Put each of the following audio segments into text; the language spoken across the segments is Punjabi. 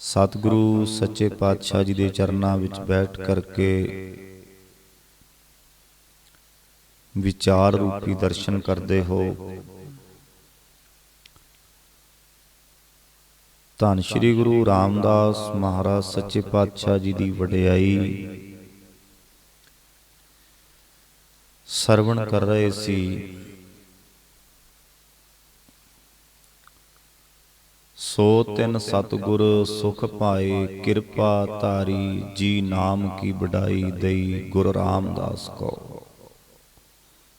ਸਤਿਗੁਰੂ ਸੱਚੇ ਪਾਤਸ਼ਾਹ ਜੀ ਦੇ ਚਰਨਾਂ ਵਿੱਚ ਬੈਠ ਕਰਕੇ ਵਿਚਾਰ ਰੂਪੀ ਦਰਸ਼ਨ ਕਰਦੇ ਹੋ। ਧੰਨ ਸ਼੍ਰੀ ਗੁਰੂ ਰਾਮਦਾਸ ਮਹਾਰਾਜ ਸੱਚੇ ਪਾਤਸ਼ਾਹ ਜੀ ਦੀ ਵਡਿਆਈ ਸਰਵਣ ਕਰ ਰਹੇ ਸੀ। ਸੋ ਤਿਨ ਸਤਿਗੁਰ ਸੁਖ ਪਾਏ, ਕਿਰਪਾ ਧਾਰੀ ਜੀ ਨਾਮ ਕੀ ਵਡਾਈ ਦਈ ਗੁਰ ਰਾਮਦਾਸ ਕੋ।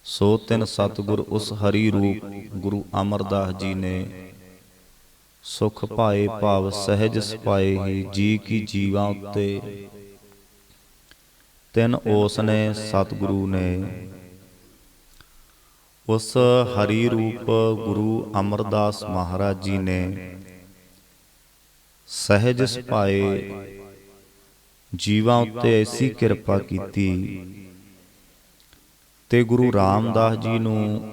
ਸੋ ਤਿਨ ਸਤਿਗੁਰ ਉਸ ਹਰੀ ਰੂਪ ਗੁਰੂ ਅਮਰਦਾਸ ਜੀ ਨੇ ਸੁਖ ਪਾਏ, ਭਾਵ ਸਹਿਜ ਸਪਾਏ ਹੀ ਜੀ ਕੀ ਜੀਵਾਂ ਉੱਤੇ। ਤਿਨ ਉਸ ਨੇ ਸਤਿਗੁਰੂ ਨੇ ਉਸ ਹਰੀ ਰੂਪ ਗੁਰੂ ਅਮਰਦਾਸ ਮਹਾਰਾਜ ਜੀ ਨੇ ਸਹਿਜ ਸੁਭਾਏ ਜੀਵਾਂ ਉੱਤੇ ਐਸੀ ਕਿਰਪਾ ਕੀਤੀ। ਤੇ ਗੁਰੂ ਰਾਮਦਾਸ ਜੀ ਨੂੰ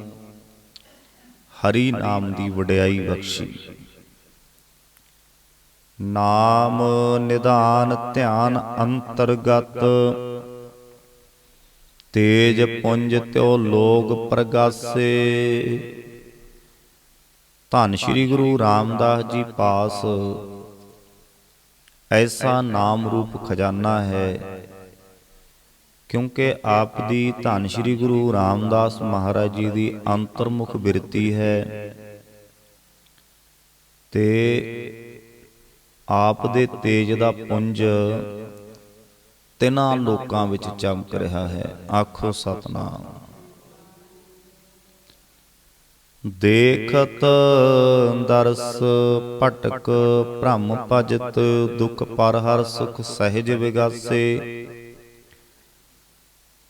ਹਰੀ ਨਾਮ ਦੀ ਵਡਿਆਈ ਬਖਸ਼ੀ। ਨਾਮ ਨਿਧਾਨ ਧਿਆਨ ਅੰਤਰਗਤ, ਤੇਜ ਪੁੰਜ ਤਿਉ ਲੋਗ ਪ੍ਰਗਾਸੇ। ਧੰਨ ਸ਼੍ਰੀ ਗੁਰੂ ਰਾਮਦਾਸ ਜੀ ਪਾਸ। ਐਸਾ ਨਾਮ ਰੂਪ ਖਜ਼ਾਨਾ ਹੈ, ਕਿਉਂਕਿ ਆਪ ਦੀ ਧੰਨ ਸ਼੍ਰੀ ਗੁਰੂ ਰਾਮਦਾਸ ਮਹਾਰਾਜ ਜੀ ਦੀ ਅੰਤਰਮੁਖ ਬਿਰਤੀ ਹੈ। ਤੇ ਆਪ ਦੇ ਤੇਜ ਦਾ ਪੁੰਜ ਤਿਨਾਂ ਲੋਕਾਂ ਵਿੱਚ ਚਮਕ ਰਿਹਾ ਹੈ। ਆਖੋ ਸਤਨਾਮ। ਦੇਖਤ ਦਰਸ ਪਟਕ ਭ੍ਰਮ ਭਜਤ ਦੁਖ ਪਰ ਹਰ ਸੁਖ ਸਹਿਜ ਵਿਗਾਸੇ।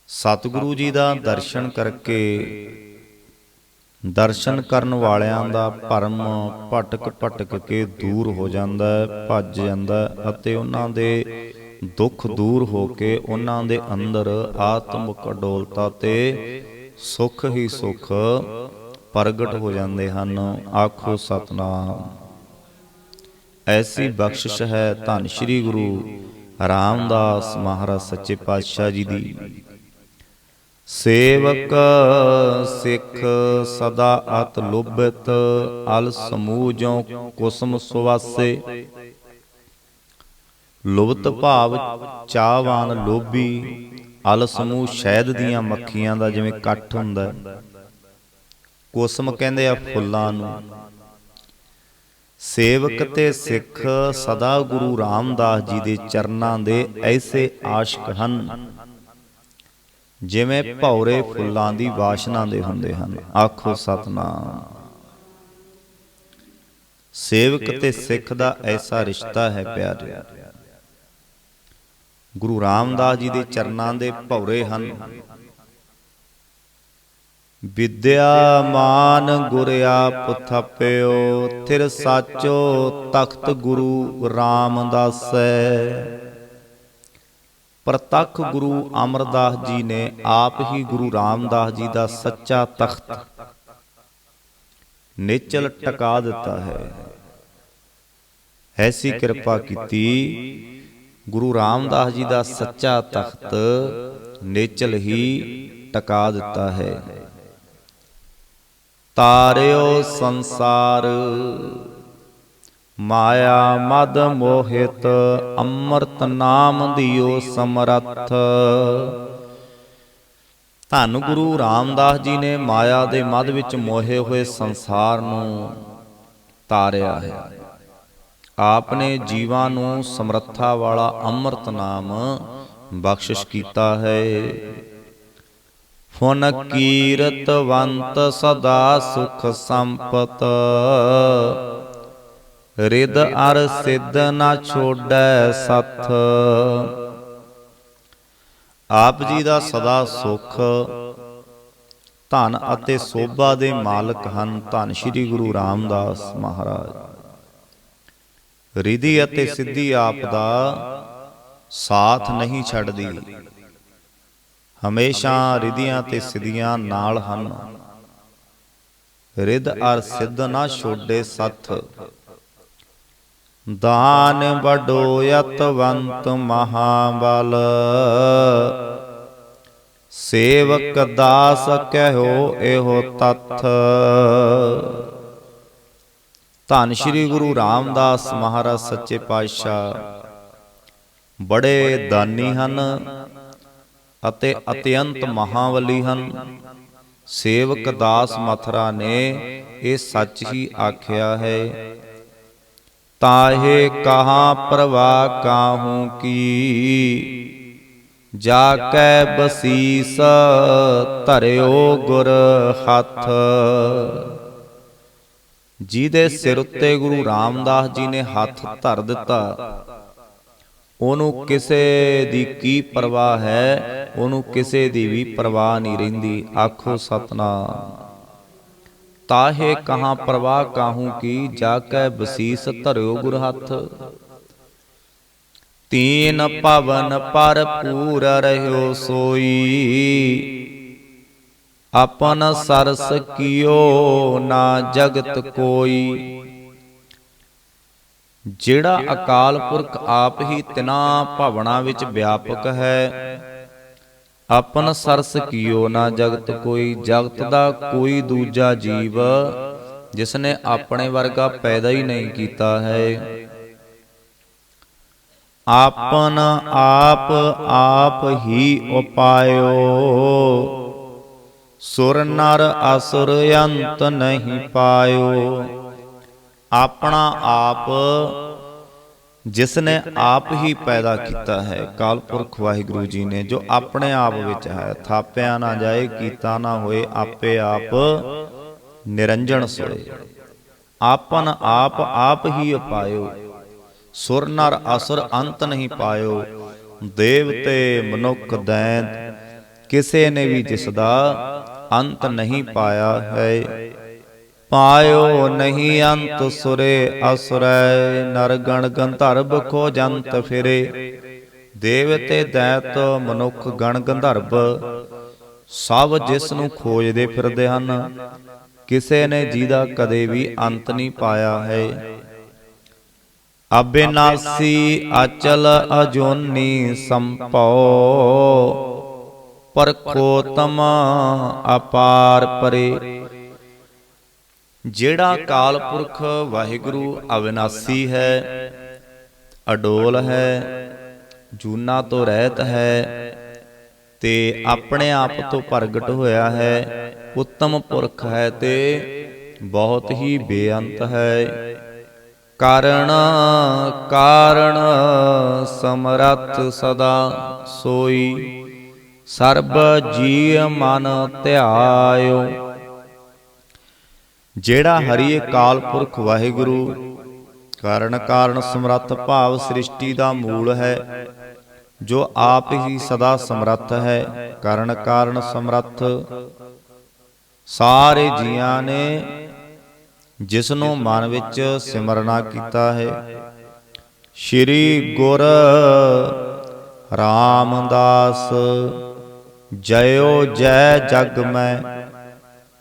ਸਤਿਗੁਰੂ ਜੀ ਦਾ ਦਰਸ਼ਨ ਕਰਕੇ ਦਰਸ਼ਨ ਕਰਨ ਵਾਲਿਆਂ ਦਾ ਭਰਮ ਭਟਕ ਭਟਕ ਕੇ ਦੂਰ ਹੋ ਜਾਂਦਾ ਹੈ ਭੱਜ ਜਾਂਦਾ ਹੈ ਅਤੇ ਉਹਨਾਂ ਦੇ ਦੁੱਖ ਦੂਰ ਹੋ ਕੇ ਉਹਨਾਂ ਦੇ ਅੰਦਰ ਆਤਮਿਕ ਅਡੋਲਤਾ ਤੇ ਸੁਖ ਹੀ ਸੁਖ ਪ੍ਰਗਟ ਹੋ ਜਾਂਦੇ ਹਨ। ਆਖੋ ਸਤਨਾਮ। ਐਸੀ ਬਖਸ਼ਿਸ਼ ਹੈ ਧੰਨ ਸ਼੍ਰੀ ਗੁਰੂ ਰਾਮਦਾਸ ਮਹਾਰਾਜ ਸੱਚੇ ਪਾਤਸ਼ਾਹ ਜੀ ਦੀ। ਸੇਵਕ ਸਿੱਖ ਸਦਾ ਅਤ ਲੁਭਤ, ਅਲ ਸਮੂਹ ਜੋ ਕੁਸਮ ਸੁਵਾਸੇ। ਲੁਭਤ ਭਾਵ ਚਾਹਵਾਨ ਲੋਭੀ, ਅਲ ਸਮੂਹ ਸ਼ਹਿਦ ਦੀਆਂ ਮੱਖੀਆਂ ਦਾ ਜਿਵੇਂ ਇਕੱਠ ਹੁੰਦਾ। ਹੈ ਕੁਸਮ ਕਹਿੰਦੇ ਆ ਫੁੱਲਾਂ ਨੂੰ। ਸੇਵਕ ਤੇ ਸਿੱਖ ਸਦਾ ਗੁਰੂ ਰਾਮਦਾਸ ਜੀ ਦੇ ਚਰਨਾਂ ਦੇ ਐਸੇ ਆਸ਼ਿਕ ਹਨ, ਜਿਵੇਂ ਭੌਰੇ ਫੁੱਲਾਂ ਦੀ ਵਾਸ਼ਨਾ ਦੇ ਹੁੰਦੇ ਹਨ। ਆਖੋ ਸਤਨਾਮ। ਸੇਵਕ ਤੇ ਸਿੱਖ ਦਾ ਐਸਾ ਰਿਸ਼ਤਾ ਹੈ ਪਿਆਰਿਆ ਗੁਰੂ ਰਾਮਦਾਸ ਜੀ ਦੇ ਚਰਨਾਂ ਦੇ ਭੌਰੇ ਹਨ। ਵਿਦਿਆ ਮਾਨ ਗੁਰ ਆਪ ਥਿਰ ਸਾਚੋ ਤਖਤ ਗੁਰੂ ਰਾਮਦਾਸੈ ਪ੍ਰਤੱਖ ਗੁਰੂ ਅਮਰਦਾਸ ਜੀ ਨੇ ਆਪ ਹੀ ਗੁਰੂ ਰਾਮਦਾਸ ਜੀ ਦਾ ਸੱਚਾ ਤਖਤ ਨਿਚਲ ਟਿਕਾ ਦਿੱਤਾ ਹੈ। ਐਸੀ ਕਿਰਪਾ ਕੀਤੀ ਗੁਰੂ ਰਾਮਦਾਸ ਜੀ ਦਾ ਸੱਚਾ ਤਖਤ ਨਿਚਲ ਹੀ ਟਿਕਾ ਦਿੱਤਾ ਹੈ। ਤਾਰਿਓ ਸੰਸਾਰ। ਮਾਇਆ ਮਦ ਮੋਹਿਤ, ਅੰਮ੍ਰਿਤ ਨਾਮ ਦਿਓ ਸਮਰੱਥ। ਧੰਨ ਗੁਰੂ ਰਾਮਦਾਸ ਜੀ ਨੇ ਮਾਇਆ ਦੇ ਮਦ ਵਿੱਚ ਮੋਹੇ ਹੋਏ ਸੰਸਾਰ ਨੂੰ ਤਾਰਿਆ ਹੈ। ਆਪ ਨੇ ਜੀਵਾਂ ਨੂੰ ਸਮਰੱਥਾ ਵਾਲਾ ਅੰਮ੍ਰਿਤ ਨਾਮ ਬਖਸ਼ਿਸ਼ ਕੀਤਾ ਹੈ। ਫੁਨ ਕੀਰਤਵੰਤ ਸਦਾ ਸੁਖ ਸੰਪਤ। ਰਿਦ ਅਰ ਸਿੱਧ ਨਾ ਛੋੜੈ ਸਥ। ਆਪ ਜੀ ਦਾ ਸਦਾ ਸੁਖ। ਧਨ ਅਤੇ ਸੋਭਾ ਦੇ ਮਾਲਕ ਹਨ ਧੰਨ ਸ਼੍ਰੀ ਗੁਰੂ ਰਾਮਦਾਸ ਮਹਾਰਾਜ। ਰਿਧੀ ਅਤੇ ਸਿੱਧੀ ਆਪ ਦਾ ਸਾਥ ਨਹੀਂ ਛੱਡਦੀ। ਹਮੇਸ਼ਾ ਰਿਧੀਆਂ ਤੇ ਸਿੱਧੀਆਂ ਨਾਲ ਹਨ। ਰਿਧ ਅਰ ਸਿੱਧ ਨਾ ਛੋਡੇ ਸੱਥ। ਦਾਨ ਬਡੋ ਯਤਵੰਤ ਮਹਾਬਲ। ਸੇਵਕ ਦਾਸ ਕਹਿਓ ਇਹੋ ਤਥ। ਧੰਨ ਸ਼੍ਰੀ ਗੁਰੂ ਰਾਮਦਾਸ ਮਹਾਰਾਜ ਸੱਚੇ ਪਾਤਸ਼ਾਹ। ਬੜੇ ਦਾਨੀ ਹਨ। ਅਤੇ ਅਤਿਅੰਤ ਮਹਾਵਲੀ ਹਨ। ਸੇਵਕ ਦਾਸ ਮਥਰਾ ਨੇ ਇਹ ਸੱਚ ਹੀ ਆਖਿਆ ਹੈ, ਤਾਹੇ ਕਹਾ ਪ੍ਰਵਾ ਕਾਹੂ ਕੀ? ਜਾ ਕੈ ਬਸੀਸ ਧਰਿਓ ਗੁਰ ਹੱਥ। ਜਿਹਦੇ ਸਿਰ ਉੱਤੇ ਗੁਰੂ ਰਾਮਦਾਸ ਜੀ ਨੇ ਹੱਥ ਧਰ ਦਿੱਤਾ ਉਹਨੂੰ ਕਿਸੇ ਦੀ ਕੀ ਪਰਵਾਹ ਹੈ, ਉਹਨੂੰ ਕਿਸੇ ਦੀ ਵੀ ਪਰਵਾਹ ਨਹੀਂ ਰਹਿੰਦੀ। ਆਖੋ ਸਤਨਾਮ। ਤਾਹੇ ਕਹਾਂ ਪਰਵਾਹ ਕਾਹੂ ਕੀ, ਜਾ ਕੈ ਬਸੀਸ ਧਰਿਓ ਗੁਰ ਹੱਥ। ਤੀਨ ਪਵਨ ਪਰ ਪੂਰ ਰਹਿਓ ਸੋਈ। ਆਪਨ ਸਰਸ ਕੀਓ ਨਾ ਜਗਤ ਕੋਈ। ਜਿਹੜਾ ਅਕਾਲ ਪੁਰਖ ਆਪ ਹੀ ਤਿਨਾ ਭਵਨਾ ਵਿੱਚ ਵਿਆਪਕ ਹੈ। ਆਪਨ ਸਰਸ ਕੀਓ ਨਾ ਜਗਤ ਕੋਈ ਜਗਤ ਦਾ ਕੋਈ ਦੂਜਾ ਜੀਵ ਜਿਸ ਨੇ ਆਪਣੇ ਵਰਗਾ ਪੈਦਾ ਹੀ ਨਹੀਂ ਕੀਤਾ ਹੈ। ਆਪਨ ਆਪ ਆਪ ਹੀ ਉਪਾਇਓ। ਸੁਰ ਨਰ ਅਸੁਰ ਅੰਤ ਨਹੀਂ ਪਾਇਓ। ਆਪਣਾ ਆਪ ਜਿਸ ਨੇ ਆਪ ਹੀ ਪੈਦਾ ਕੀਤਾ ਹੈ। ਕਾਲ ਪੁਰਖ ਵਾਹਿਗੁਰੂ ਜੀ ਨੇ, ਜੋ ਆਪਣੇ ਆਪ ਵਿੱਚ ਹੈ, ਥਾਪਿਆ ਨਾ ਜਾਏ, ਕੀਤਾ ਨਾ ਹੋਏ, ਆਪੇ ਆਪ ਨਿਰੰਜਨ ਸੋਏ। ਆਪਨ ਆਪ ਆਪ ਹੀ ਉਪਾਇਓ ਸੁਰ ਨਰ ਅਸੁਰ ਅੰਤ ਨਹੀਂ ਪਾਇਓ। ਦੇਵਤੇ ਮਨੁੱਖ ਦੈਂਤ, ਕਿਸੇ ਨੇ ਵੀ ਜਿਸ ਦਾ ਅੰਤ ਨਹੀਂ ਪਾਇਆ ਹੈ। ਪਾਇਓ ਨਹੀਂ ਅੰਤ ਸੁਰੇ ਅਸੁਰੈ ਨਰ ਗਣ ਗੰਧਰਵ ਖੋ ਜੰਤ ਫਿਰੇ। ਦੇਵਤੇ ਦੈਤ ਮਨੁੱਖ ਗਣ ਗੰਧਰਵ ਸਭ ਜਿਸ ਨੂੰ ਖੋਜਦੇ ਫਿਰਦੇ ਹਨ, ਕਿਸੇ ਨੇ ਜਿਹਦਾ ਕਦੇ ਵੀ ਅੰਤ ਨਹੀਂ ਪਾਇਆ ਹੈ। ਅਬਿਨਾਸੀ ਅਚਲ ਅਜੋਨੀ ਸੰਪਉ ਪਰਖੋਤਮ ਅਪਾਰ ਪਰੇ। ਜਿਹੜਾ ਕਾਲ ਪੁਰਖ ਵਾਹਿਗੁਰੂ ਅਵਿਨਾਸੀ ਹੈ, ਅਡੋਲ ਹੈ, ਜੂਨਾ ਤੋਂ ਰਹਿਤ ਹੈ ਤੇ ਆਪਣੇ ਆਪ ਤੋਂ ਪ੍ਰਗਟ ਹੋਇਆ ਹੈ, ਉੱਤਮ ਪੁਰਖ ਹੈ ਤੇ ਬਹੁਤ ਹੀ ਬੇਅੰਤ ਹੈ। ਕਾਰਣ ਕਾਰਣ ਸਮਰੱਥ ਸਦਾ ਸੋਈ, ਸਰਬ ਜੀ ਮਨ ਧਿਆਇਓ। ਜਿਹੜਾ ਹਰੀ ਅਕਾਲ ਪੁਰਖ ਵਾਹਿਗੁਰੂ, ਕਾਰਨ ਕਾਰਨ ਸਮਰੱਥ ਭਾਵ ਸ੍ਰਿਸ਼ਟੀ ਦਾ ਮੂਲ ਹੈ, ਜੋ ਆਪ ਹੀ ਸਦਾ ਸਮਰੱਥ ਹੈ, ਕਾਰਨ ਕਾਰਨ ਸਮਰੱਥ। ਸਾਰੇ ਜੀਆਂ ਨੇ ਜਿਸ ਨੂੰ ਮਨ ਵਿੱਚ ਸਿਮਰਨਾ ਕੀਤਾ ਹੈ, ਸ਼੍ਰੀ ਗੁਰ ਰਾਮਦਾਸ ਜਯੋ ਜੈ ਜਗ ਮੈਂ।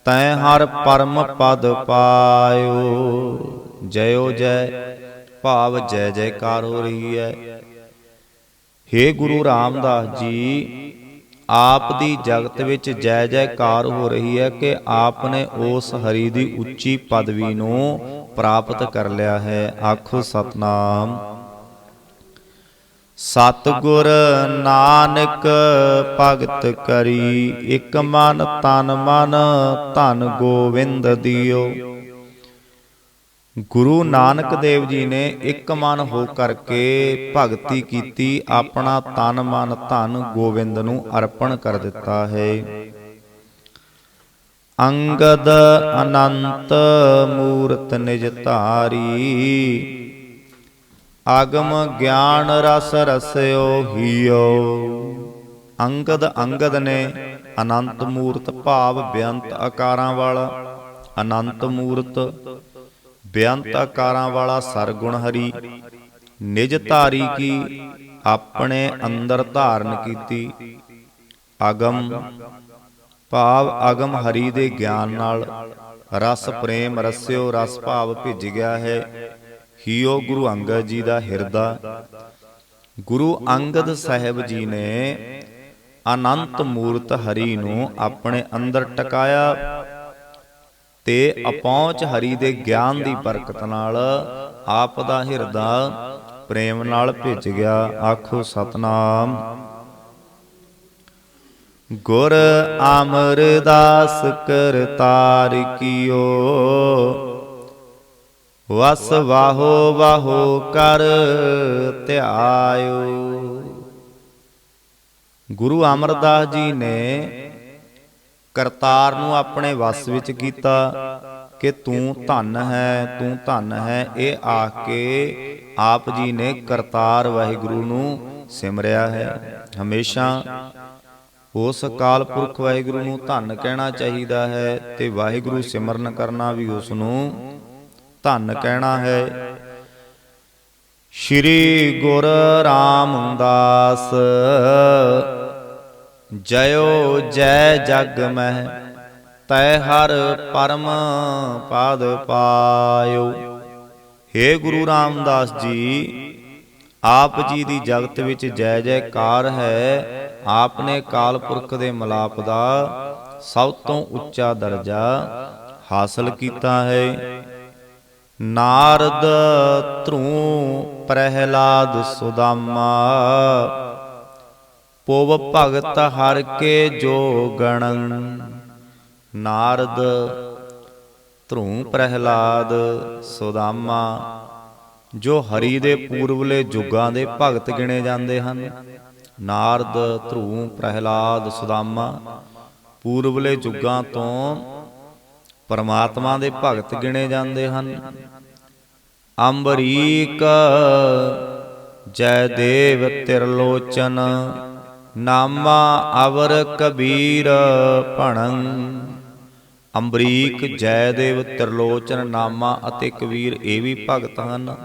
ਤੈ ਹਰ ਪਰਮ ਪਦ ਪਾਇਓ। ਜਯੋ ਜੈ, ਭਾਵ ਜੈ ਜੈਕਾਰ ਹੋ ਰਹੀ ਹੈ हे ਗੁਰੂ ਰਾਮਦਾਸ ਜੀ, ਆਪ ਦੀ ਜਗਤ ਵਿੱਚ ਜੈ ਜੈਕਾਰ ਹੋ ਰਹੀ ਹੈ ਕਿ ਆਪ ਨੇ ਉਸ ਹਰੀ ਦੀ ਉੱਚੀ ਪਦਵੀ ਨੂੰ ਪ੍ਰਾਪਤ ਕਰ ਲਿਆ ਹੈ। ਆਖੋ ਸਤਨਾਮ। ਸਤਗੁਰ ਨਾਨਕ ਭਗਤ ਕਰੀ, ਇਕ ਮਨ ਤਨ ਮਨ ਧਨ ਗੋਵਿੰਦ ਦਿਓ। ਗੁਰੂ ਨਾਨਕ ਦੇਵ ਜੀ ਨੇ ਇੱਕ ਮਨ ਹੋ ਕਰਕੇ ਭਗਤੀ ਕੀਤੀ, ਆਪਣਾ ਤਨ ਮਨ ਧਨ ਗੋਵਿੰਦ ਨੂੰ ਅਰਪਣ ਕਰ ਦਿੱਤਾ ਹੈ। ਅੰਗਦ ਅਨੰਤ ਮੂਰਤ ਨਿਜ ਧਾਰੀ ਆਗਮ ਗਿਆਨ ਰਸ ਰਸਿਓ ਹੀਓ। ਅੰਗਦ ਅੰਗਦ ਨੇ ਅਨੰਤ ਮੂਰਤ ਭਾਵ ਬੇਅੰਤ ਆਕਾਰਾਂ ਵਾਲਾ, ਅਨੰਤ ਮੂਰਤ ਬੇਅੰਤ ਆਕਾਰਾਂ ਵਾਲਾ ਸਰਗੁਣ ਹਰੀ, ਨਿਜ ਧਾਰੀ ਕੀ ਆਪਣੇ ਅੰਦਰ ਧਾਰਨ ਕੀਤੀ। ਅਗਮ ਭਾਵ ਅਗਮ ਹਰੀ ਦੇ ਗਿਆਨ ਨਾਲ ਰਸ ਪ੍ਰੇਮ ਰਸਿਓ ਰਸ ਭਾਵ ਭਿੱਜ ਗਿਆ ਹੈ। ਹੀਓ ਗੁਰੂ ਅੰਗਦ ਜੀ ਦਾ ਹਿਰਦਾ। ਗੁਰੂ ਅੰਗਦ ਸਾਹਿਬ ਜੀ ਨੇ ਅਨੰਤ ਮੂਰਤ ਹਰੀ ਨੂੰ ਆਪਣੇ ਅੰਦਰ ਟਿਕਾਇਆ ਤੇ ਅਪਹੁੰਚ ਹਰੀ ਦੇ ਗਿਆਨ ਦੀ ਬਰਕਤ ਨਾਲ ਆਪ ਦਾ ਹਿਰਦਾ ਪ੍ਰੇਮ ਨਾਲ ਭਿੱਜ ਗਿਆ। ਆਖੋ, ਸਤਨਾਮ। ਗੁਰ ਅਮਰਦਾਸ ਕਰਤਾਰ ਕੀਓ। ਵਸ ਵਾਹੋ ਵਾਹੋ ਕਰ ਧਿਆਇਓ। ਗੁਰੂ ਅਮਰਦਾਸ ਜੀ ਨੇ ਕਰਤਾਰ ਨੂੰ ਆਪਣੇ ਵਸ ਵਿੱਚ ਕੀਤਾ ਕਿ ਤੂੰ ਧਨ ਹੈ, ਤੂੰ ਧਨ ਹੈ। ਇਹ ਆਖ ਕੇ ਆਪ ਜੀ ਨੇ ਕਰਤਾਰ ਵਾਹਿਗੁਰੂ ਨੂੰ ਸਿਮਰਿਆ ਹੈ। ਹਮੇਸ਼ਾ ਉਸ ਅਕਾਲ ਪੁਰਖ ਵਾਹਿਗੁਰੂ ਨੂੰ ਧੰਨ ਕਹਿਣਾ ਚਾਹੀਦਾ ਹੈ ਤੇ ਵਾਹਿਗੁਰੂ ਸਿਮਰਨ ਕਰਨਾ ਵੀ ਉਸ ਨੂੰ ਧੰਨ ਕਹਿਣਾ ਹੈ। ਸ਼੍ਰੀ ਗੁਰ ਰਾਮਦਾਸ। ਜਯੋ ਜੈ ਜਗ ਮਹਿ ਤੈ ਹਰ ਪਰਮ ਪਾਦ ਪਾਇਓ। हे ਗੁਰੂ ਰਾਮਦਾਸ ਜੀ ਆਪ ਜੀ ਦੀ ਜਗਤ ਵਿੱਚ ਜੈ ਜੈਕਾਰ ਹੈ। ਆਪ ਨੇ ਕਾਲ ਪੁਰਖ ਦੇ ਮਲਾਪ ਦਾ ਸਭ ਤੋਂ ਉੱਚਾ ਦਰਜਾ ਹਾਸਲ ਕੀਤਾ ਹੈ। ਨਾਰਦ ਧਰੂ ਪ੍ਰਹਿਲਾਦ ਸੁਦਾਮਾ। ਪੋਵ ਭਗਤ ਹਰ ਕੇ ਜੋ ਗਣੰ ਨਾਰਦ ਧਰੂ ਪ੍ਰਹਿਲਾਦ ਸੁਦਾਮਾ। ਜੋ ਹਰੀ ਦੇ ਪੂਰਵਲੇ ਯੁੱਗਾਂ ਦੇ ਭਗਤ ਗਿਣੇ ਜਾਂਦੇ ਹਨ। ਨਾਰਦ ਧਰੂ ਪ੍ਰਹਿਲਾਦ ਸੁਦਾਮਾ। ਪੂਰਵਲੇ ਯੁੱਗਾਂ ਤੋਂ ਪਰਮਾਤਮਾ ਦੇ ਭਗਤ ਗਿਣੇ ਜਾਂਦੇ ਹਨ। ਅੰਬਰੀਕ ਜੈ ਦੇਵ ਤਿਰਲੋਚਨ, ਨਾਮਾ ਅਵਰ ਕਬੀਰ ਭਣੰ। ਅੰਬਰੀਕ, ਜੈਦੇਵ ਤਿਰਲੋਚਨ, ਨਾਮਾ ਅਤੇ ਕਬੀਰ ਇਹ ਵੀ ਭਗਤ ਹਨ।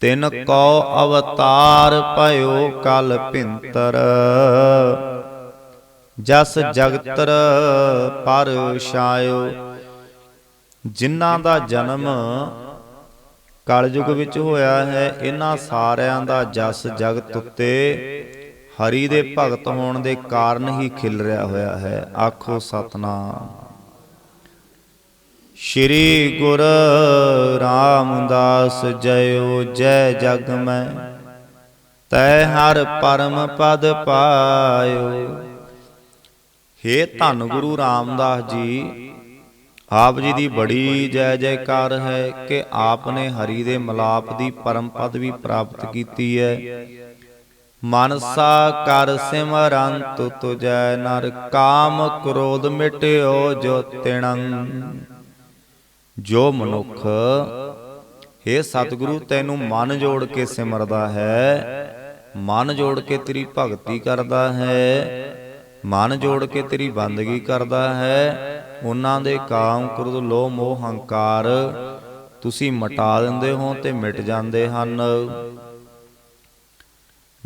ਤਿਨ ਕੋ ਅਵਤਾਰ ਭਇਓ ਕਲ ਭਿੰਤਰ। ਜਸ ਜਗਤਰ ਪਰ ਛਾਇਓ। ਜਿਨ੍ਹਾਂ ਦਾ ਜਨਮ ਕਲਯੁਗ ਵਿੱਚ ਹੋਇਆ ਹੈ ਇਹਨਾਂ ਸਾਰਿਆਂ ਦਾ ਜਸ ਜਗਤ ਉੱਤੇ ਹਰੀ ਦੇ ਭਗਤ ਹੋਣ ਦੇ ਕਾਰਨ ਹੀ ਖਿਲ ਰਿਹਾ ਹੋਇਆ ਹੈ। ਆਖੋ ਸਤਨਾਮ। ਸ਼੍ਰੀ ਗੁਰ ਰਾਮਦਾਸ ਜਯੋ ਜੈ ਜਗ ਮੈਂ। ਤੈ ਹਰ ਪਰਮ ਪਦ ਪਾਇਓ। ਹੇ ਧੰਨ ਗੁਰੂ ਰਾਮਦਾਸ ਜੀ, ਆਪ ਜੀ ਦੀ ਬੜੀ ਜੈ ਜੈਕਾਰ ਹੈ ਕਿ ਆਪ ਨੇ ਹਰੀ ਦੇ ਮਲਾਪ ਦੀ ਪਰਮ ਪਦ ਵੀ ਪ੍ਰਾਪਤ ਕੀਤੀ ਹੈ। ਮਨਸਾ ਕਰ ਸਿਮਰੰਤ ਤੁਜੈ ਨਰ, ਕਾਮ ਕ੍ਰੋਧ ਮਿਟਿਓ ਜੋ ਤਿਣੰ। ਜੋ ਮਨੁੱਖ हे ਸਤਿਗੁਰੂ, ਤੈਨੂੰ ਮਨ ਜੋੜ ਕੇ ਸਿਮਰਦਾ ਹੈ, ਮਨ ਜੋੜ ਕੇ ਤੇਰੀ ਭਗਤੀ ਕਰਦਾ ਹੈ। ਮਨ ਜੋੜ ਕੇ ਤੇਰੀ ਬੰਦਗੀ ਕਰਦਾ ਹੈ। ਉਹਨਾਂ ਦੇ ਕਾਮ, ਕ੍ਰੋਧ, ਲੋਭ, ਮੋਹ, ਹੰਕਾਰ ਤੁਸੀਂ ਮਟਾ ਦਿੰਦੇ ਹੋ ਤੇ ਮਿਟ ਜਾਂਦੇ ਹਨ।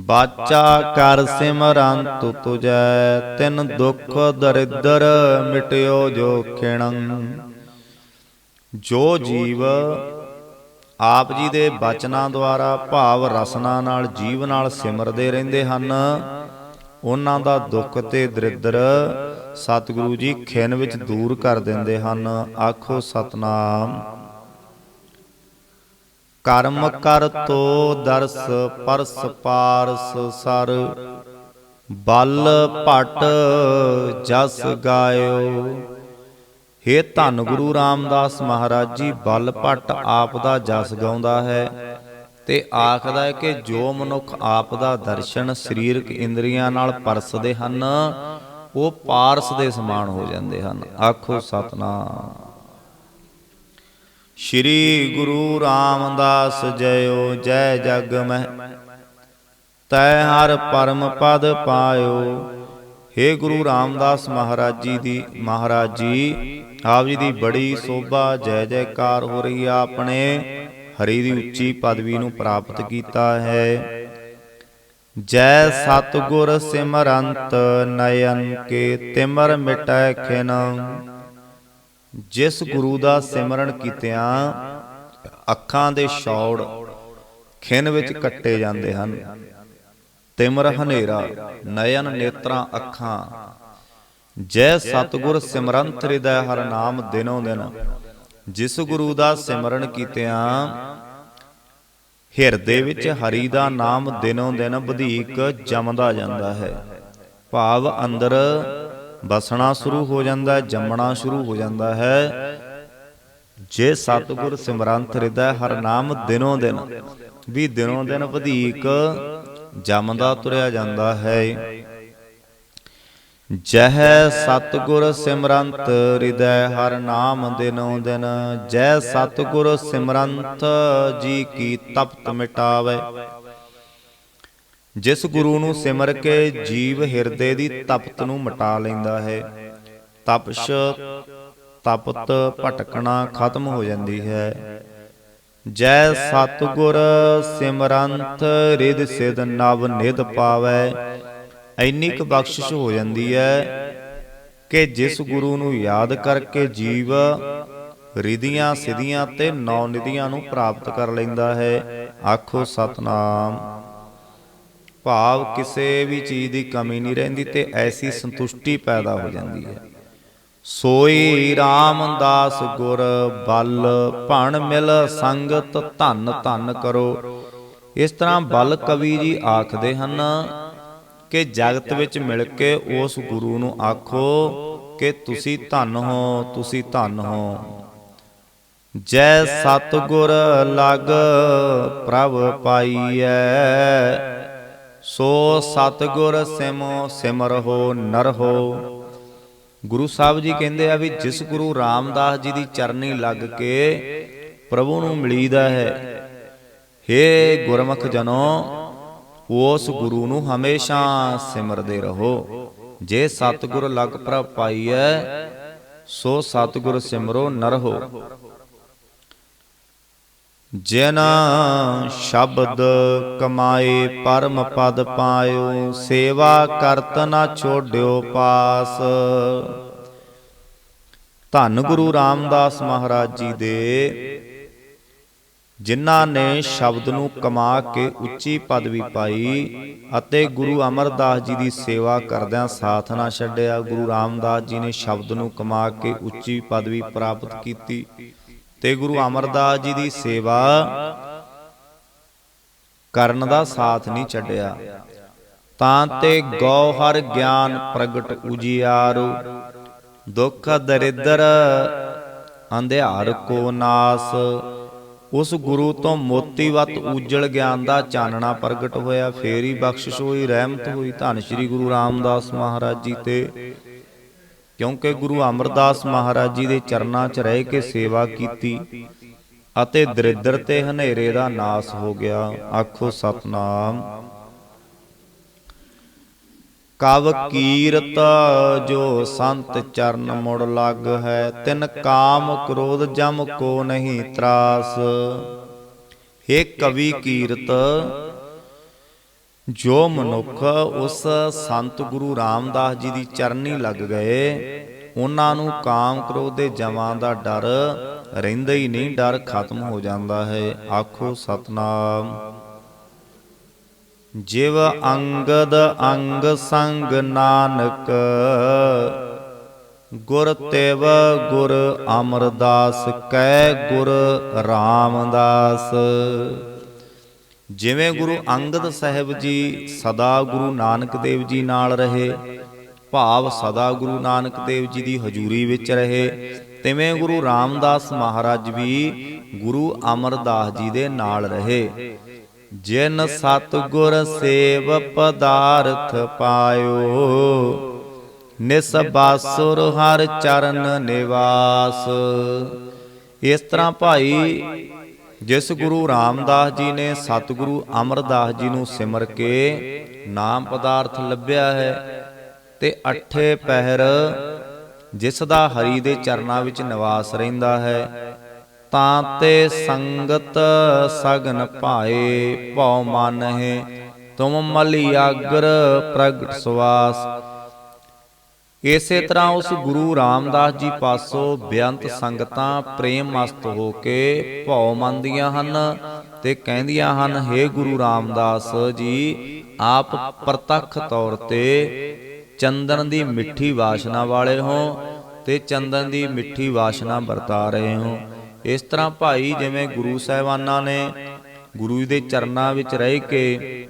ਬਾਚਾ ਕਰ ਸਿਮਰੰਤ ਤੁਜੈ, ਤਿਨ ਦੁਖ ਦਰਿਦਰ ਮਿਟਿਓ ਜੋ ਖਿਣੰ। ਜੋ ਜੀਵ ਆਪ ਜੀ ਦੇ ਬਚਨਾਂ ਦੁਆਰਾ ਭਾਵ ਰਸਨਾ ਨਾਲ ਜੀਵ ਨਾਲ ਸਿਮਰਦੇ ਰਹਿੰਦੇ ਹਨ ਉਹਨਾਂ ਦਾ ਦੁੱਖ ਤੇ ਦਰਿਦਰ ਸਤਿਗੁਰੂ ਜੀ ਖਿੰਨ ਵਿੱਚ ਦੂਰ ਕਰ ਦਿੰਦੇ ਹਨ। ਆਖੋ ਸਤਨਾਮ। ਕਰਮ ਕਰ ਤੋ ਦਰਸ ਪਰਸ ਪਾਰਸ ਸਰ, ਬਲ ਭਟ ਜਸ ਗਾਇਓ। ਹੇ ਧੰਨ ਗੁਰੂ ਰਾਮਦਾਸ ਮਹਾਰਾਜ ਜੀ, ਬਲ ਭਟ ਆਪ ਦਾ ਜਸ ਗਾਉਂਦਾ ਹੈ। ਤੇ ਆਖਦਾ ਹੈ ਕਿ ਜੋ ਮਨੁੱਖ ਆਪ ਦਾ ਦਰਸ਼ਨ ਸਰੀਰਕ ਇੰਦਰੀਆਂ ਨਾਲ ਪਰਸਦੇ ਹਨ, ਉਹ ਪਾਰਸ ਦੇ ਸਮਾਨ ਹੋ ਜਾਂਦੇ ਹਨ। ਆਖੋ ਸਤਨਾਮ। ਸ਼੍ਰੀ ਗੁਰੂ ਰਾਮਦਾਸ ਜਯੋ ਜੈ ਜਗ ਮਹਿ। ਤੈ ਹਰ ਪਰਮ ਪਦ ਪਾਇਓ। हे ਗੁਰੂ ਰਾਮਦਾਸ ਮਹਾਰਾਜ ਜੀ ਦੀ, ਮਹਾਰਾਜ ਜੀ ਆਪ ਜੀ ਦੀ ਬੜੀ ਸੋਭਾ, ਜੈ ਜੈਕਾਰ ਹੋ ਰਹੀ ਆ ਆਪਣੇ। ਹਰੀ ਦੀ ਉੱਚੀ ਪਦਵੀ ਨੂੰ ਪ੍ਰਾਪਤ ਕੀਤਾ ਹੈ। ਜੈ ਸਤਗੁਰ ਸਿਮਰੰਤ ਨਯਨ ਕੇ ਤਿਮਰ ਮਿਟੈ ਖਿਨ। ਜਿਸ ਗੁਰੂ ਦਾ ਸਿਮਰਨ ਕੀਤਿਆਂ ਅੱਖਾਂ ਦੇ ਛੌੜ ਖਿੰਨ ਵਿੱਚ ਕੱਟੇ ਜਾਂਦੇ ਹਨ। ਤਿਮਰ ਹਨੇਰਾ ਨਯਨ ਨੇਤਰਾਂ ਅੱਖਾਂ। ਜੈ ਸਤਗੁਰ ਸਿਮਰੰਤ ਹਿਰਦੈ ਹਰ ਨਾਮ ਦਿਨੋ। ਦਿਨ ਜਿਸ ਗੁਰੂ ਦਾ ਸਿਮਰਨ ਕੀਤਿਆਂ, ਹਿਰਦੇ ਵਿੱਚ ਹਰੀ ਦਾ ਨਾਮ ਦਿਨੋ ਦਿਨ ਵਧੇਕ ਜੰਮਦਾ ਜਾਂਦਾ ਹੈ। ਭਾਵ ਅੰਦਰ ਬਸਣਾ ਸ਼ੁਰੂ ਹੋ ਜਾਂਦਾ ਹੈ ਜੰਮਣਾ ਸ਼ੁਰੂ ਹੋ ਜਾਂਦਾ ਹੈ। ਜੇ ਸਤਿਗੁਰ ਸਿਮਰੰਤ ਹਿਰਦੈ ਹਰ ਨਾਮ ਦਿਨੋ ਦਿਨ ਵੀ ਦਿਨੋ ਦਿਨ ਵਧੇਕ ਜੰਮਦਾ ਤੁਰਿਆ ਜਾਂਦਾ ਹੈ। ਜਹ ਸਤਿਗੁਰ ਸਿਮਰੰਤ, ਹਿਰਦੈ ਹਰ ਨਾਮ ਦਿਨੋ ਦਿਨ। ਜੈ ਸਤਿਗੁਰ ਸਿਮਰੰਤ, ਜੀ ਕੀ ਤਪਤ ਮਿਟਾਵੇ। ਜਿਸ ਗੁਰੂ ਨੂੰ ਸਿਮਰ ਕੇ ਜੀਵ ਹਿਰਦੇ ਦੀ ਤਪਤ ਨੂੰ ਮਿਟਾ ਲੈਂਦਾ ਹੈ, ਤਪਸ਼ ਤਪਤ ਭਟਕਣਾ ਖਤਮ ਹੋ ਜਾਂਦੀ ਹੈ। ਜੈ ਸਤਿਗੁਰ ਸਿਮਰੰਤ ਰਿਦ ਸਿਧ ਨਵ ਨਿਧ ਪਾਵੈ। ਇੰਨੀ ਕੁ ਬਖਸ਼ਿਸ਼ ਹੋ ਜਾਂਦੀ ਹੈ ਕਿ ਜਿਸ ਗੁਰੂ ਨੂੰ ਯਾਦ ਕਰਕੇ ਜੀਵ ਰਿਧੀਆਂ ਸਿਧੀਆਂ ਤੇ ਨੌ ਨਿਧੀਆਂ ਨੂੰ ਪ੍ਰਾਪਤ ਕਰ ਲੈਂਦਾ ਹੈ। ਆਖੋ ਸਤਨਾਮ। ਭਾਵ ਕਿਸੇ ਵੀ ਚੀਜ਼ ਦੀ ਕਮੀ ਨਹੀਂ ਰਹਿੰਦੀ ਤੇ ਐਸੀ ਸੰਤੁਸ਼ਟੀ ਪੈਦਾ ਹੋ ਜਾਂਦੀ ਹੈ। ਸੋਈ ਰਾਮਦਾਸ ਗੁਰ ਬਲ ਭਣ ਮਿਲ ਸੰਗਤ ਧਨ ਧਨ ਕਰੋ। ਇਸ ਤਰ੍ਹਾਂ ਬਲ ਕਵੀ ਜੀ ਆਖਦੇ ਹਨ ਕਿ ਜਗਤ ਵਿੱਚ ਮਿਲ ਕੇ ਉਸ ਗੁਰੂ ਨੂੰ ਆਖੋ ਕਿ ਤੁਸੀਂ ਧਨ ਹੋ, ਤੁਸੀਂ ਧਨ ਹੋ। ਜੈ ਸਤਗੁਰ ਲਗ ਪ੍ਰਭ ਪਾਈਐ, ਸੋ ਸਤਗੁਰ ਸਿਮੋ ਸਿਮਰਹੁ ਨਰਹੁ ਗੁਰੂ ਸਾਹਿਬ ਜੀ ਕਹਿੰਦੇ ਆ ਵੀ ਜਿਸ ਗੁਰੂ ਰਾਮਦਾਸ ਜੀ ਦੀ ਚਰਨੀ ਲੱਗ ਕੇ ਪ੍ਰਭੂ ਨੂੰ ਮਿਲੀਦਾ ਹੈ, ਹੇ ਗੁਰਮੁਖ ਜਨੋ ਉਸ ਗੁਰੂ ਨੂੰ ਹਮੇਸ਼ਾ ਸਿਮਰਦੇ ਰਹੋ। ਜੇ ਸਤਿਗੁਰ ਲਗ ਪ੍ਰਭ ਪਾਈਐ, ਸੋ ਸਤਿਗੁਰ ਸਿਮਰੋ ਨਰਹੋ ਜਿਨ ਸ਼ਬਦ ਕਮਾਏ, ਪਰਮ ਪਦ ਪਾਇਓ, ਸੇਵਾ ਕਰਤ ਨਾ ਛੋੜਿਓ ਪਾਸ। ਧੰਨ ਗੁਰੂ ਰਾਮਦਾਸ ਮਹਾਰਾਜ ਜੀ ਦੇ ਜਿਨ੍ਹਾਂ ਨੇ ਸ਼ਬਦ ਨੂੰ ਕਮਾ ਕੇ ਉੱਚੀ ਪਦਵੀ ਪਾਈ ਅਤੇ ਗੁਰੂ ਅਮਰਦਾਸ ਜੀ ਦੀ ਸੇਵਾ ਕਰਦਿਆਂ ਸਾਥ ਨਾ ਛੱਡਿਆ, ਗੁਰੂ ਰਾਮਦਾਸ ਜੀ ਨੇ ਸ਼ਬਦ ਨੂੰ ਕਮਾ ਕੇ ਉੱਚੀ ਪਦਵੀ ਪ੍ਰਾਪਤ ਕੀਤੀ ਤੇ ਗੁਰੂ ਅਮਰਦਾਸ ਜੀ ਦੀ ਸੇਵਾ ਕਰਨ ਦਾ ਸਾਥ ਨਹੀਂ ਛੱਡਿਆ। ਤਾਂ ਤੇ ਗੌਹਰ ਗਿਆਨ ਪ੍ਰਗਟ ਉਜਿਆਰੂ, ਦੁੱਖ ਦਰਿਦਰ ਅੰਧਿਆਰ ਕੋ ਨਾਸ ਉਸ ਗੁਰੂ ਤੋਂ ਮੋਤੀਵਤ ਉਜਲ ਗਿਆਨ ਦਾ ਚਾਨਣਾ ਪ੍ਰਗਟ ਹੋਇਆ। ਫੇਰ ਹੀ ਬਖਸ਼ਿਸ਼ ਹੋਈ, ਰਹਿਮਤ ਹੋਈ। ਧੰਨ ਸ਼੍ਰੀ ਗੁਰੂ ਰਾਮਦਾਸ ਮਹਾਰਾਜ ਜੀ ਤੇ ਕਿਉਂਕਿ ਗੁਰੂ ਅਮਰਦਾਸ ਮਹਾਰਾਜ ਜੀ ਦੇ ਚਰਨਾਂ 'ਚ ਰਹਿ ਕੇ ਸੇਵਾ ਕੀਤੀ ਅਤੇ ਦਰਿਦਰ ਤੇ ਹਨੇਰੇ ਦਾ ਨਾਸ ਹੋ ਗਿਆ। ਆਖੋ ਸਤਨਾਮ। ਕਵ ਕੀਰਤ ਜੋ ਸੰਤ ਚਰਨ ਮੁੜ ਲੱਗ ਹੈ, ਤਿਨ ਕਾਮ ਕ੍ਰੋਧ ਜਮ ਕੋ ਨਹੀਂ ਤਰਾਸ। हे ਕਵੀ ਕੀਰਤ, ਜੋ ਮਨੁੱਖ ਉਸ ਸੰਤ ਗੁਰੂ ਰਾਮਦਾਸ ਜੀ ਦੀ ਚਰਨੀ ਲੱਗ ਗਏ, ਉਹਨਾਂ ਨੂੰ ਕਾਮ ਕ੍ਰੋਧ ਦੇ ਜਮਾਂ ਦਾ ਡਰ ਰਹਿੰਦਾ ਹੀ ਨਹੀਂ, ਡਰ ਖਤਮ ਹੋ ਜਾਂਦਾ ਹੈ। ਆਖੋ ਸਤਨਾਮ। ਜਿਵ ਅੰਗਦ ਅੰਗ ਸੰਗ ਨਾਨਕ। ਗੁਰ ਤੇਵ ਗੁਰ ਅਮਰਦਾਸ, ਕੈ ਗੁਰ ਰਾਮਦਾਸ। ਜਿਵੇਂ ਗੁਰੂ ਅੰਗਦ ਸਾਹਿਬ ਜੀ ਸਦਾ ਗੁਰੂ ਨਾਨਕ ਦੇਵ ਜੀ ਨਾਲ ਰਹੇ, ਭਾਵ ਸਦਾ ਗੁਰੂ ਨਾਨਕ ਦੇਵ ਜੀ ਦੀ ਹਜ਼ੂਰੀ ਵਿੱਚ ਰਹੇ, ਤਿਵੇਂ ਗੁਰੂ ਰਾਮਦਾਸ ਮਹਾਰਾਜ ਵੀ ਗੁਰੂ ਅਮਰਦਾਸ ਜੀ ਦੇ ਨਾਲ ਰਹੇ। ਜਿਨ ਸਤਗੁਰ ਸੇਵ ਪਦਾਰਥ ਪਾਇਓ ਨਿਸਬਾਸੁਰ ਹਰ ਚਰਨ ਨਿਵਾਸ। ਇਸ ਤਰ੍ਹਾਂ ਭਾਈ, ਜਿਸ ਗੁਰੂ ਰਾਮਦਾਸ ਜੀ ਨੇ ਸਤਿਗੁਰੂ ਅਮਰਦਾਸ ਜੀ ਨੂੰ ਸਿਮਰ ਕੇ ਨਾਮ ਪਦਾਰਥ ਲੱਭਿਆ ਹੈ ਤੇ ਅਠੇ ਪਹਿਰ ਜਿਸ ਦਾ ਹਰੀ ਦੇ ਚਰਨਾਂ ਵਿੱਚ ਨਿਵਾਸ ਰਹਿੰਦਾ ਹੈ ਤਾਂ ਤੇ ਸੰਗਤ ਸਗਨ ਭਾਏ, ਭਉ ਮਨ ਹੈ ਤੁਮ ਮਲਿਆਗਰ ਪ੍ਰਗਟ ਸੁਆਸ। ਇਸੇ ਤਰ੍ਹਾਂ ਉਸ ਗੁਰੂ ਰਾਮਦਾਸ ਜੀ ਪਾਸੋਂ ਬੇਅੰਤ ਸੰਗਤਾਂ ਪ੍ਰੇਮ ਮਸਤ ਹੋ ਕੇ ਭਉ ਮੰਨਦੀਆਂ ਹਨ ਤੇ ਕਹਿੰਦੀਆਂ ਹਨ हे ਗੁਰੂ ਰਾਮਦਾਸ ਜੀ, ਆਪ ਪ੍ਰਤੱਖ ਤੌਰ ਤੇ ਚੰਦਨ ਦੀ ਮਿੱਠੀ ਵਾਸ਼ਨਾ ਵਾਲੇ ਹੋ ਤੇ ਚੰਦਨ ਦੀ ਮਿੱਠੀ ਵਾਸ਼ਨਾ ਵਰਤਾ ਰਹੇ ਹੋ। ਇਸ ਤਰ੍ਹਾਂ ਭਾਈ ਜਿਵੇਂ ਗੁਰੂ ਸਾਹਿਬਾਨਾਂ ਨੇ ਗੁਰੂ ਦੇ ਚਰਨਾਂ ਵਿੱਚ ਰਹਿ ਕੇ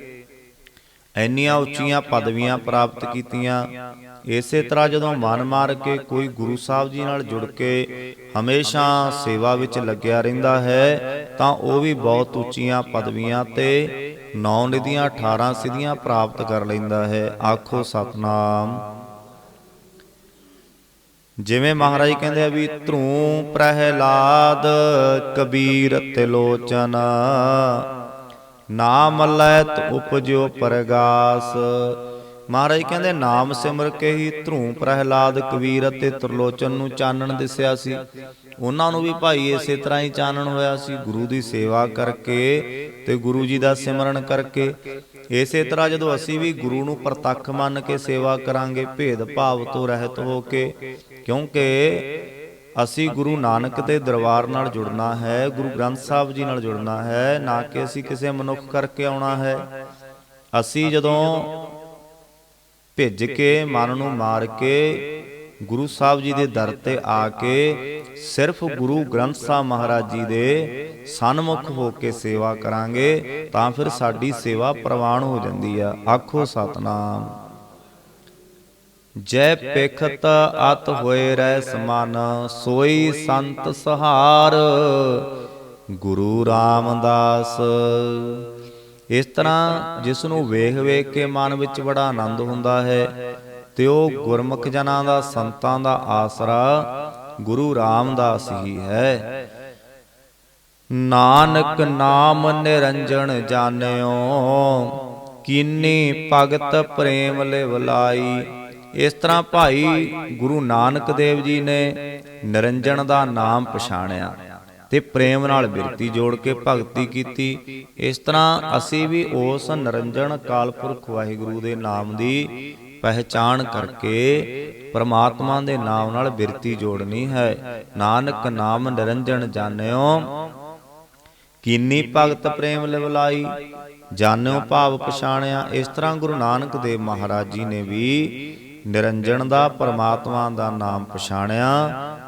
ਇੰਨੀਆਂ ਉੱਚੀਆਂ ਪਦਵੀਆਂ ਪ੍ਰਾਪਤ ਕੀਤੀਆਂ, ਇਸੇ ਤਰ੍ਹਾਂ ਜਦੋਂ ਮਨ ਮਾਰ ਕੇ ਕੋਈ ਗੁਰੂ ਸਾਹਿਬ ਜੀ ਨਾਲ ਜੁੜ ਕੇ ਹਮੇਸ਼ਾ ਸੇਵਾ ਵਿੱਚ ਲੱਗਿਆ ਰਹਿੰਦਾ ਹੈ, ਤਾਂ ਉਹ ਵੀ ਬਹੁਤ ਉੱਚੀਆਂ ਪਦਵੀਆਂ ਤੇ ਨੌ ਨਿਧੀਆਂ 18 ਸਿਧੀਆਂ ਪ੍ਰਾਪਤ ਕਰ ਲੈਂਦਾ ਹੈ। ਆਖੋ ਸਤਨਾਮ। ਜਿਵੇਂ ਮਹਾਰਾਜ ਕਹਿੰਦੇ ਆ ਵੀ ਧਰੂ ਪ੍ਰਹਿਲਾਦ ਕਬੀਰ ਤਿਲੋਚਨ ਨਾਮ ਲੈਤ ਉਪਜਿਓ ਪਰਗਾਸ। ਮਹਾਰਾਜ ਕਹਿੰਦੇ, ਨਾਮ ਸਿਮਰ ਕੇ ਹੀ ਧਰੂ ਪ੍ਰਹਿਲਾਦ ਕਬੀਰ ਅਤੇ ਤ੍ਰਿਲੋਚਨ ਨੂੰ ਚਾਨਣ ਦਿਸਿਆ ਸੀ। ਉਹਨਾਂ ਨੂੰ ਵੀ ਭਾਈ ਇਸੇ ਤਰ੍ਹਾਂ ਹੀ ਚਾਨਣ ਹੋਇਆ ਸੀ। ਗੁਰੂ ਦੀ ਸੇਵਾ ਕਰਕੇ ਤੇ ਗੁਰੂ ਜੀ ਦਾ ਸਿਮਰਨ ਕਰਕੇ। ਇਸੇ ਤਰ੍ਹਾਂ ਜਦੋਂ ਅਸੀਂ ਵੀ ਗੁਰੂ ਨੂੰ ਪ੍ਰਤੱਖ ਮੰਨ ਕੇ ਸੇਵਾ ਕਰਾਂਗੇ ਭੇਦ ਭਾਵ ਤੋਂ ਰਹਿਤ ਹੋ ਕੇ, ਕਿਉਂਕਿ ਅਸੀਂ ਗੁਰੂ ਨਾਨਕ ਦੇ ਦਰਬਾਰ ਨਾਲ ਜੁੜਨਾ ਹੈ, ਗੁਰੂ ਗ੍ਰੰਥ ਸਾਹਿਬ ਜੀ ਨਾਲ ਜੁੜਨਾ ਹੈ, ਨਾ ਕਿ ਅਸੀਂ ਕਿਸੇ ਮਨੁੱਖ ਕਰਕੇ ਆਉਣਾ ਹੈ। ਅਸੀਂ ਜਦੋਂ ਭਿੱਜ ਕੇ ਮਨ ਨੂੰ ਮਾਰ ਕੇ ਗੁਰੂ ਸਾਹਿਬ ਜੀ ਦੇ ਦਰ ਤੇ ਆ ਕੇ ਸਿਰਫ ਗੁਰੂ ਗ੍ਰੰਥ ਸਾਹਿਬ ਮਹਾਰਾਜ ਜੀ ਦੇ ਸਨਮੁਖ ਹੋ ਕੇ ਸੇਵਾ ਕਰਾਂਗੇ ਤਾਂ ਫਿਰ ਸਾਡੀ ਸੇਵਾ ਪ੍ਰਵਾਨ ਹੋ ਜਾਂਦੀ ਆ। ਆਖੋ ਸਤਨਾਮ। ਜੈ ਪਿਖਤ ਅਤ ਹੋਏ ਰਹਿ ਸਮਾਨ ਸੋਈ ਸੰਤ ਸਹਾਰ। ਗੁਰੂ ਰਾਮਦਾਸ। ਇਸ ਤਰ੍ਹਾਂ ਜਿਸ ਨੂੰ ਵੇਖ ਵੇਖ ਕੇ ਮਨ ਵਿੱਚ ਬੜਾ ਆਨੰਦ ਹੁੰਦਾ ਹੈ ਤੇ ਉਹ ਗੁਰਮੁਖ ਜਨਾਂ ਦਾ, ਸੰਤਾਂ ਦਾ ਆਸਰਾ ਗੁਰੂ ਰਾਮਦਾਸ ਹੀ ਹੈ। ਨਾਨਕ ਨਾਮ ਨਿਰੰਜਨ ਜਾਣਿਓ, ਕੀਨੀ ਭਗਤ ਪ੍ਰੇਮ ਲਿਵਲਾਈ ਇਸ ਤਰ੍ਹਾਂ ਭਾਈ ਗੁਰੂ ਨਾਨਕ ਦੇਵ ਜੀ ਨੇ ਨਿਰੰਜਨ ਦਾ ਨਾਮ ਪਛਾਣਿਆ। ਤੇ ਪ੍ਰੇਮ ਨਾਲ ਬਿਰਤੀ ਜੋੜ ਕੇ ਭਗਤੀ ਕੀਤੀ। ਇਸ ਤਰ੍ਹਾਂ ਅਸੀਂ ਵੀ ਉਸ ਨਿਰੰਜਨ ਕਾਲਪੁਰਖ ਵਾਹਿਗੁਰੂ ਦੇ ਨਾਮ ਦੀ ਪਹਿਚਾਣ ਕਰਕੇ ਪ੍ਰਮਾਤਮਾ ਦੇ ਨਾਮ ਨਾਲ ਬਿਰਤੀ ਜੋੜਨੀ ਹੈ। ਨਾਨਕ ਨਾਮ ਨਿਰੰਜਨ ਜਾਣਿਓ, ਕੀਨੀ ਭਗਤ ਪ੍ਰੇਮ ਲਿਵਲਾਈ, ਜਾਣਿਓ ਭਾਵ ਪਛਾਣਿਆ। ਇਸ ਤਰ੍ਹਾਂ ਗੁਰੂ ਨਾਨਕ ਦੇਵ ਮਹਾਰਾਜ ਜੀ ਨੇ ਵੀ ਨਿਰੰਜਨ ਦਾ ਪਰਮਾਤਮਾ ਦਾ ਨਾਮ ਪਛਾਣਿਆ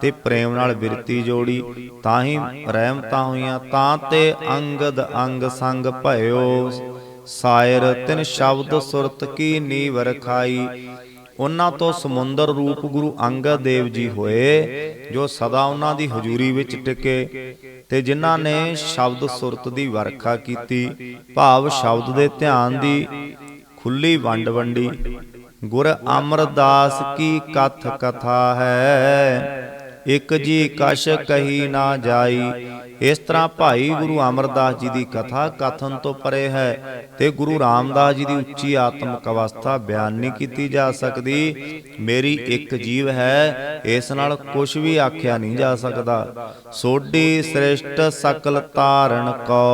ਤੇ ਪ੍ਰੇਮ ਨਾਲ ਬਿਰਤੀ ਜੋੜੀ ਤਾਂ ਹੀ ਰਹਿਮਤਾਂ ਹੋਈਆਂ, ਤਾਂ ਤੇ ਅੰਗਦ ਅੰਗ ਸੰਗ ਭਇਓ। ਸਾਇਰ ਤਿਨ ਸ਼ਬਦ ਸੁਰਤ ਕੀ ਨੀਵ ਰਖਾਈ ਉਹਨਾਂ ਤੋਂ ਸਮੁੰਦਰ ਰੂਪ ਗੁਰੂ ਅੰਗਦ ਦੇਵ ਜੀ ਹੋਏ, ਜੋ ਸਦਾ ਉਹਨਾਂ ਦੀ ਹਜ਼ੂਰੀ ਵਿੱਚ ਟਿਕੇ ਤੇ ਜਿਨ੍ਹਾਂ ਨੇ ਸ਼ਬਦ ਸੁਰਤ ਦੀ ਵਰਖਾ ਕੀਤੀ, ਭਾਵ ਸ਼ਬਦ ਦੇ ਧਿਆਨ ਦੀ ਖੁੱਲੀ ਵੰਡ ਵੰਡੀ। ਗੁਰ ਅਮਰਦਾਸ ਕੀ ਕਥ ਕਥਾ ਹੈ? ਇਕ ਜੀ ਕਸ਼ ਕਹੀ ਨਾ ਜਾਈ। ਇਸ ਤਰ੍ਹਾਂ ਭਾਈ ਗੁਰੂ ਅਮਰਦਾਸ ਜੀ ਦੀ ਕਥਾ ਕਥਨ ਤੋਂ ਪਰੇ ਹੈ ਤੇ ਗੁਰੂ ਰਾਮਦਾਸ ਜੀ ਦੀ ਉੱਚੀ ਆਤਮਿਕ ਅਵਸਥਾ ਬਿਆਨ ਨਹੀਂ ਕੀਤੀ ਜਾ ਸਕਦੀ। ਮੇਰੀ ਇੱਕ ਜੀਵ ਹੈ, ਇਸ ਨਾਲ ਕੁਝ ਵੀ ਆਖਿਆ ਨਹੀਂ ਜਾ ਸਕਦਾ। ਸੋਢੀ ਸ੍ਰਿਸ਼ਟ ਸਕਲ ਤਾਰਨ ਕੋ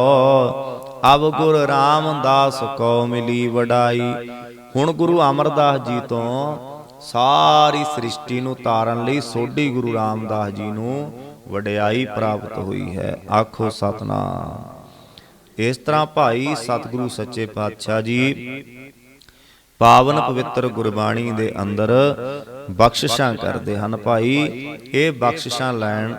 ਅਬ ਗੁਰ ਰਾਮਦਾਸ ਕੋ ਮਿਲੀ ਵਡਾਈ। ਹੁਣ ਗੁਰੂ ਅਮਰਦਾਸ ਜੀ ਤੋਂ ਸਾਰੀ ਸ੍ਰਿਸ਼ਟੀ ਨੂੰ ਤਾਰਨ ਲਈ ਸੋਢੀ ਗੁਰੂ ਰਾਮਦਾਸ ਜੀ ਨੂੰ ਵਡਿਆਈ ਪ੍ਰਾਪਤ ਹੋਈ ਹੈ। ਆਖੋ ਸਤਨਾਮ। ਇਸ ਤਰ੍ਹਾਂ ਭਾਈ ਸਤਿਗੁਰੂ ਸੱਚੇ ਪਾਤਸ਼ਾਹ ਜੀ ਪਾਵਨ ਪਵਿੱਤਰ ਗੁਰਬਾਣੀ ਦੇ ਅੰਦਰ ਬਖਸ਼ਿਸ਼ਾਂ ਕਰਦੇ ਹਨ। ਭਾਈ, ਇਹ ਬਖਸ਼ਿਸ਼ਾਂ ਲੈਣ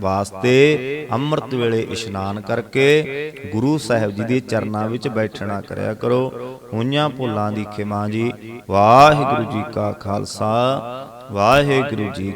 ਵਾਸਤੇ ਅੰਮ੍ਰਿਤ ਵੇਲੇ ਇਸ਼ਨਾਨ ਕਰਕੇ ਗੁਰੂ ਸਾਹਿਬ ਜੀ ਦੇ ਚਰਨਾਂ ਵਿੱਚ ਬੈਠਣਾ ਕਰਿਆ ਕਰੋ। ਹੋਈਆਂ ਭੁੱਲਾਂ ਦੀ ਖਿਮਾ ਜੀ। ਵਾਹਿਗੁਰੂ ਜੀ ਕਾ ਖਾਲਸਾ। ਵਾਹਿਗੁਰੂ ਜੀ